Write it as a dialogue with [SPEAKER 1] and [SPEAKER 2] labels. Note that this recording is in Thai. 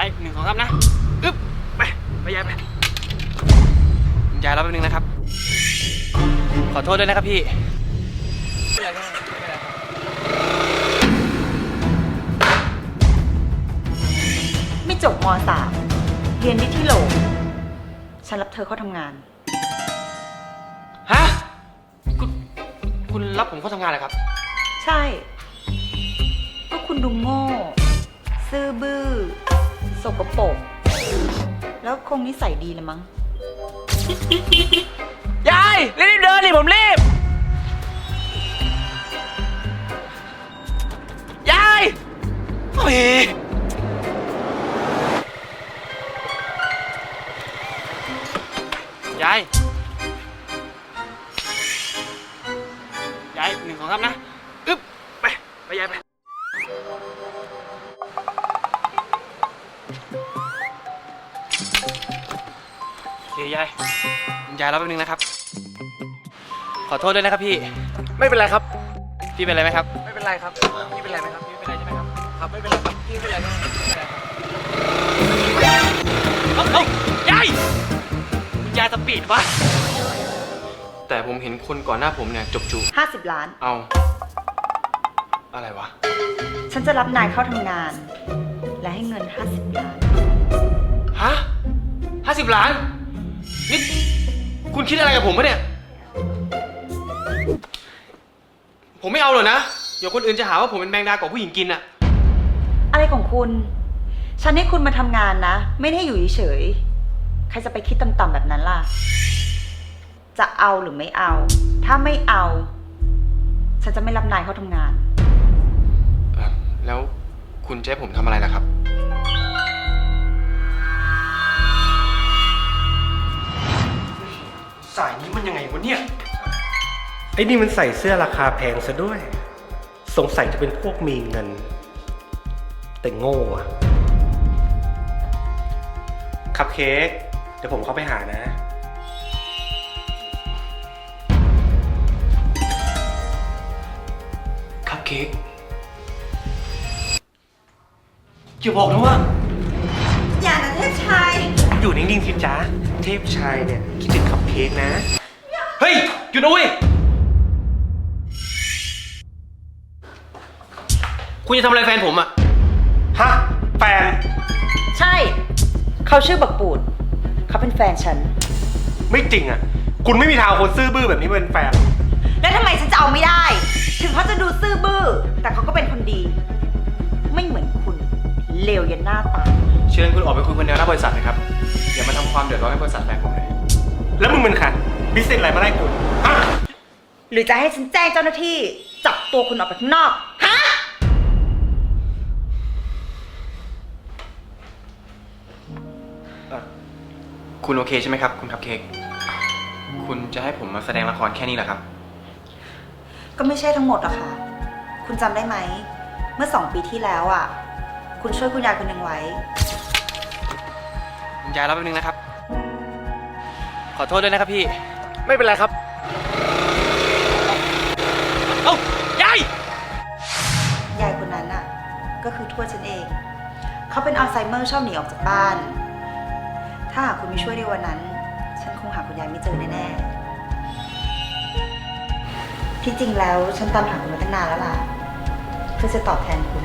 [SPEAKER 1] ายหนึ่งสองสามนะอึ๊บไปไปยายไปยายรับแป๊บนึงนะครับ ขอโทษด้วยนะครับพี่
[SPEAKER 2] ไม่จบม .3 เรียนได้ที่โหลฉันรับเธอเข้าทำงาน
[SPEAKER 1] ฮะคุณคุณรับผมเข้าทำงานเลยครับ
[SPEAKER 2] ใช่ ก็คุณดูโง่ ซื่อบื้อ สกปรกแล้วคงนิสัยดีละมั้ง
[SPEAKER 1] ยายรีบเดินดิผมรีบ ยายโอ้ยยายยายหนึ่งสองสามนะ ยายยายรับแป๊บนึงนะครับ ขอโทษด้วยนะครับพี่
[SPEAKER 3] ไม่เป็นไรครับ
[SPEAKER 1] พี่เป็นอะไรไหมครับ
[SPEAKER 3] ไม่เป็นไรครับ พี่เป็นไรไหมครับ
[SPEAKER 1] พี่เป็นอะไรใช่ไหมครับ
[SPEAKER 3] ครับ ไม่เป็นไรครับ พี่ไม่เป็นไรครับ
[SPEAKER 1] เอ้าเอ้ายายคุณยายสปีดวะแต่ผมเห็นคนก่อนหน้าผมเนี่ยจบจู
[SPEAKER 2] 50 ล้าน
[SPEAKER 1] เอา อะไรวะ
[SPEAKER 2] ฉันจะรับนายเข้าทำงาน และให้เงิน 50 ล้าน
[SPEAKER 1] ฮะห้าสิบล้าน นี่คุณคิดอะไรกับผมปะเนี่ย ผมไม่เอาหรอกนะ เดี๋ยวคนอื่นจะหาว่าผมเป็นแมงดากว่าผู้หญิงกินอะ
[SPEAKER 2] อะไรของคุณ ฉันให้คุณมาทำงานนะ ไม่ได้ให้อยู่เฉยๆ ใครจะไปคิดต่ำๆแบบนั้นล่ะ จะเอาหรือไม่เอา ถ้าไม่เอา ฉันจะไม่รับนายเข้าทำงาน
[SPEAKER 1] เอ่อแล้วคุณจะให้ผมทำอะไรล่ะครับะ
[SPEAKER 3] เนี่ย ไอ้นี่มันใส่เสื้อราคาแพงซะด้วย สงสัยจะเป็นพวกมีเงิน แต่โง่อะคัพเค้กเดี๋ยวผมเข้าไปหานะ
[SPEAKER 1] คัพเค้กอย่าบอกนะว่า
[SPEAKER 2] อย่านะเทพชาย
[SPEAKER 3] อยู่นิ่งๆสิจ๊ะ เทพชายเนี่ยคิดถึงคัพเค้กนะ
[SPEAKER 1] เฮ้ย หยุดนะเว้ย คุณจะทำอะไรแฟนผมอะ
[SPEAKER 3] ฮะ แฟน
[SPEAKER 2] ใช่ เขาชื่อบักปูด เขาเป็นแฟนฉัน
[SPEAKER 3] ไม่จริงอะคุณไม่มีทางเอาคนซื่อบื้อแบบนี้มาเป็นแฟน
[SPEAKER 2] แล้วทำไมฉันจะเอาไม่ได้ ถึงเขาจะดูซื่อบื้อ แต่เขาก็เป็นคนดี ไม่เหมือนคุณ เลวยันหน้าตา
[SPEAKER 1] เชิญคุณออกไปคุยคนเดียวหน้าบริษัทนะครับ อย่ามาทำความเดือดร้อนให้บริษัทแฟนผมเลย
[SPEAKER 3] แล้วมึงเป็นใคร พิเศษอะไรมาไล่กูฮะ
[SPEAKER 2] หรือจะให้ฉันแจ้งเจ้าหน้าที่ จับตัวคุณออกไปข้างนอกฮะ
[SPEAKER 1] คุณโอเคใช่ไหมครับ คุณคัพเค้กคุณจะให้ผมมาแสดงละครแค่นี้เหรอครับ
[SPEAKER 2] ก็ไม่ใช่ทั้งหมดอะค่ะ คุณจำได้ไหม เมื่อสองปีที่แล้วอะคุณช่วยคุณยายคนหนึ่งไว้
[SPEAKER 1] ยายรับแป๊บนึงนะครับ ขอโทษด้วยนะครับพี่
[SPEAKER 3] ไม่เป็นไรครับ
[SPEAKER 1] เอ้ายาย
[SPEAKER 2] ยายคนนั้นน่ะ ก็คือทวดฉันเอง เขาเป็นอัลไซเมอร์ชอบหนีออกจากบ้าน ถ้าหากคุณไม่ช่วยในวันนั้น ฉันคงหาคุณยายไม่เจอแน่ๆที่จริงแล้วฉันตามหาคุณมาตั้งนานแล้วล่ะ เพื่อจะตอบแทนคุณ